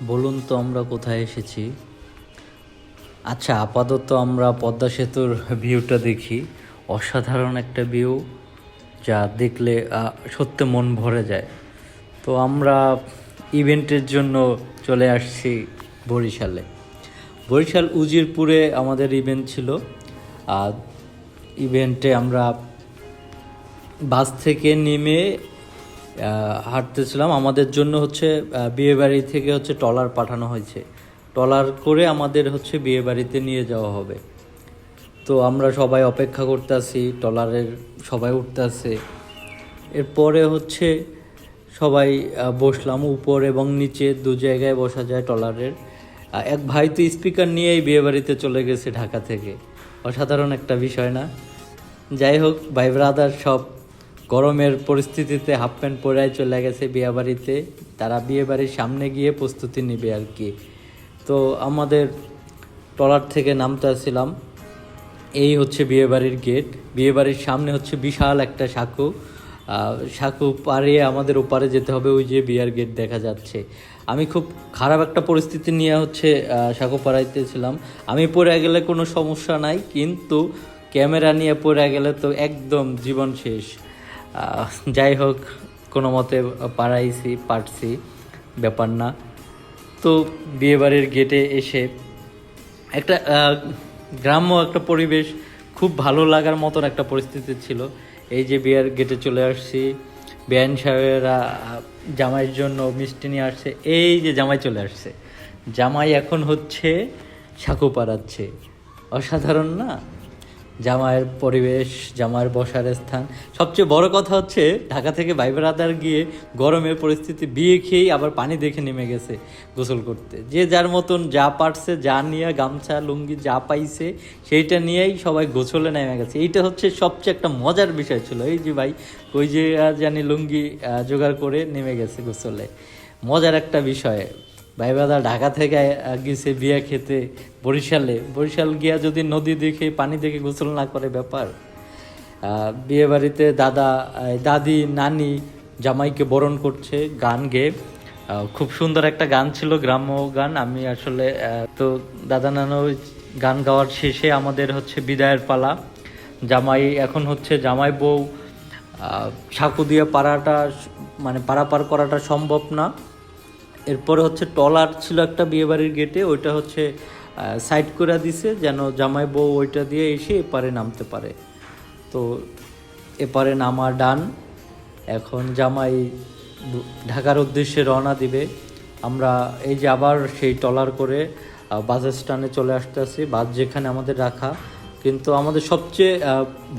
বলুন তো আমরা কোথায় এসেছি? আচ্ছা আপাতত আমরা পদ্মা সেতুর ভিউটা দেখি। অসাধারণ একটা ভিউ যা দেখলে সত্যি মন ভরে যায়। তো আমরা ইভেন্টের জন্য চলে আসছি বরিশালে। বরিশাল উজিরপুরে আমাদের ইভেন্ট ছিল। আর ইভেন্টে আমরা বাস থেকে নেমে হাঁটতেছিলাম। আমাদের জন্য হচ্ছে বিয়েবাড়ি থেকে হচ্ছে ট্রলার পাঠানো হয়েছে। ট্রলার করে আমাদের হচ্ছে বিয়েবাড়িতে নিয়ে যাওয়া হবে। তো আমরা সবাই অপেক্ষা করতে আছি ট্রলারের সবাই উঠতে আছে এরপরে হচ্ছে সবাই বসলাম উপর এবং নিচে দু জায়গায় বসা যায় ট্রলারের। এক ভাই তো স্পিকার নিয়েই বিয়েবাড়িতে চলে গেছে ঢাকা থেকে। অসাধারণ একটা বিষয় না? যাই হোক ভাই ব্রাদার সব গরমের পরিস্থিতিতে হাফ প্যান্ট পরে চলে গেছে বিয়েবাড়িতে তারা বিয়েবাড়ির সামনে গিয়ে প্রস্তুতি নেবে আর কি। তো আমাদের ট্রলার থেকে নামতে আসছিলাম। এই হচ্ছে বিয়েবাড়ির গেট। বিয়েবাড়ির সামনে হচ্ছে বিশাল একটা সাঁকু। সাঁকু পাড়িয়ে আমাদের ওপারে যেতে হবে, ওই যে বিয়ার গেট দেখা যাচ্ছে। আমি খুব খারাপ একটা পরিস্থিতি নিয়ে হচ্ছে সাঁকু পাড়াইতেছিলাম। আমি পড়ে গেলে কোনো সমস্যা নাই, কিন্তু ক্যামেরা নিয়ে পড়ে গেলে তো একদম জীবন শেষ। যাই হোক, কোনো মতে পারাইছি, পারছি, ব্যাপার না। তো বিয়েবাড়ির গেটে এসে একটা গ্রাম্য একটা পরিবেশ খুব ভালো লাগার মতন একটা পরিস্থিতি ছিল। এই যে বিয়ার গেটে চলে আসছি বেআইন সাহেবেরা জামাইয়ের জন্য মিষ্টি নিয়ে আসছে, এই যে জামাই চলে আসছে। জামাই এখন হচ্ছে সাঁকু পাড়াচ্ছে অসাধারণ না? জামাইয়ের পরিবেশ, জামাইয়ের বসার স্থান। সবচেয়ে বড় কথা হচ্ছে, ঢাকা থেকে ভাই বেড়াদার গিয়ে গরমের পরিস্থিতি, বিয়ে খেয়েই আবার পানি দেখে নেমে গেছে গোসল করতে। যে যার মতন যা পারছে, যা নিয়ে গামছা, লুঙ্গি যা পাইছে, সেইটা নিয়েই সবাই গোসলে নেমে গেছে। এইটা হচ্ছে সবচেয়ে একটা মজার বিষয় ছিল। এই যে ভাই, ওই যে জানি লুঙ্গি জোগাড় করে নেমে গেছে গোসলে। মজার একটা বিষয়। ভাই বাদা ঢাকা থেকে গেছে বিয়া খেতে বরিশালে। বরিশাল গিয়া যদি নদী দেখে, পানি দেখে গোসল না করে, ব্যাপার। বিয়ে বাড়িতে দাদা দাদি, নানি, জামাইকে বরণ করছে, গান গেয়ে খুব সুন্দর একটা গান ছিল, গ্রাম্য গান। আমি আসলে তো দাদা নানু গান গাওয়ার শেষে আমাদের হচ্ছে বিদায়ের পালা। জামাই এখন হচ্ছে জামাই বউ। সাঁকু দিয়ে পাড়াটা মানে পারাপার করাটা সম্ভব না। এরপরে হচ্ছে টলার ছিল একটা বিয়েবাড়ির গেটে, ওইটা হচ্ছে সাইড করে দিছে, যেন জামাই বউ ওইটা দিয়ে এসে এপারে নামতে পারে। তো এপারে নামা ডান, এখন জামাই ঢাকার উদ্দেশ্যে রওনা দিবে। আমরা এই যে আবার সেই টলার করে বাস স্ট্যান্ডে চলে আসতেছি বাস যেখানে আমাদের রাখা। কিন্তু আমাদের সবচেয়ে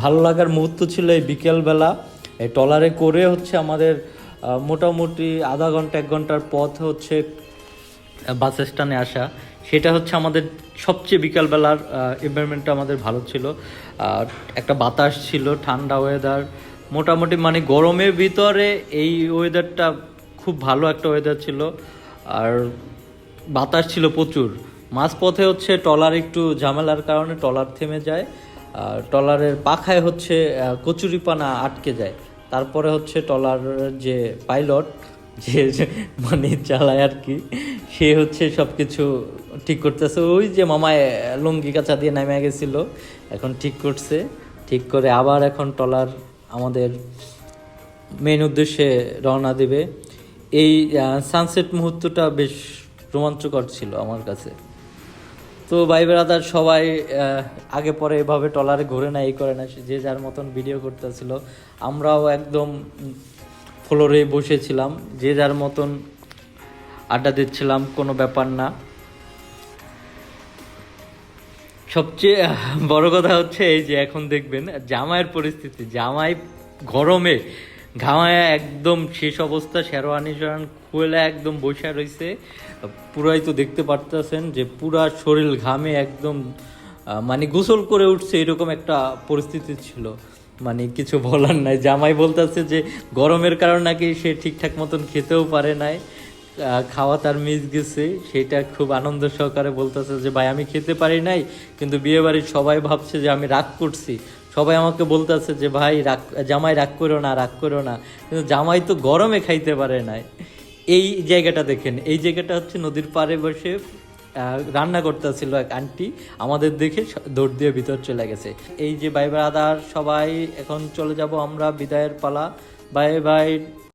ভালো লাগার মুহূর্ত ছিল এই বিকেলবেলা। এই টলারে করে হচ্ছে আমাদের মোটামুটি আধা ঘণ্টা, এক ঘণ্টার পথ হচ্ছে বাস স্ট্যান্ডে আসা। সেটা হচ্ছে আমাদের সবচেয়ে বিকালবেলার এনভায়রনমেন্টটা আমাদের ভালো ছিল। একটা বাতাস ছিল, ঠান্ডা ওয়েদার মোটামুটি মানে গরমের ভিতরে এই ওয়েদারটা খুব ভালো একটা ওয়েদার ছিল। আর বাতাস ছিল প্রচুর। মাঝপথে হচ্ছে টলার একটু ঝামেলার কারণে টলার থেমে যায়। আর টলারের পাখায় হচ্ছে কচুরিপানা আটকে যায়। তারপরে হচ্ছে টলারের যে পাইলট, যে মানে চালায় আর কি, সে হচ্ছে সব কিছু ঠিক করতেছে। ওই যে মামায় লুঙ্গি কাঁচা দিয়ে নেমে গেছিল, এখন ঠিক করছে। ঠিক করে আবার এখন টলার আমাদের মেন উদ্দেশ্যে রওনা দেবে। এই সানসেট মুহূর্তটা বেশ রোমাঞ্চকর ছিল আমার কাছে। তো ভাই ব্রাদার, সবাই আগে পরে এভাবে টলারে ঘুরে না এই করে না যে যার মতন ভিডিও করতেছিল। আমরাও একদম ফ্লোরে বসেছিলাম, যে যার মতন আড্ডা দিচ্ছিলাম, কোনো ব্যাপার না। সবচেয়ে বড় কথা হচ্ছে এই যে এখন দেখবেন, জামাইয়ের পরিস্থিতি, জামাই গরমে ঘামায় একদম শেষ অবস্থা, শেরওয়ানি শেরওয়ান খুলে একদম বসে রয়েছে। পুরাই তো দেখতে পারতেছেন যে পুরা শরীর ঘামে একদম মানে গোসল করে উঠছে এরকম একটা পরিস্থিতি ছিল। মানে কিছু বলার নাই। জামাই বলতেছে যে গরমের কারণ নাকি সে ঠিকঠাক মতন খেতেও পারে নাই। খাওয়া তার মিস গেছে। সেটা খুব আনন্দ সহকারে বলতেছে যে, ভাই, আমি খেতে পারি নাই, কিন্তু বিয়ে বাড়ির সবাই ভাবছে যে আমি রাগ করছি। সবাই আমাকে বলতেছে যে, ভাই, রাগ, জামাই রাগ করো না, রাগ করো না। কিন্তু জামাই তো গরমে খাইতে পারে নাই। এই জায়গাটা দেখেন, এই জায়গাটা হচ্ছে নদীর পাড়ে বসে রান্না করতেছিল এক আন্টি। আমাদের দেখে দৌড় দিয়ে ভিতর চলে গেছে। এই যে ভাই ব্রাদার সবাই, এখন চলে যাব আমরা বিদায়ের পালা। Bye bye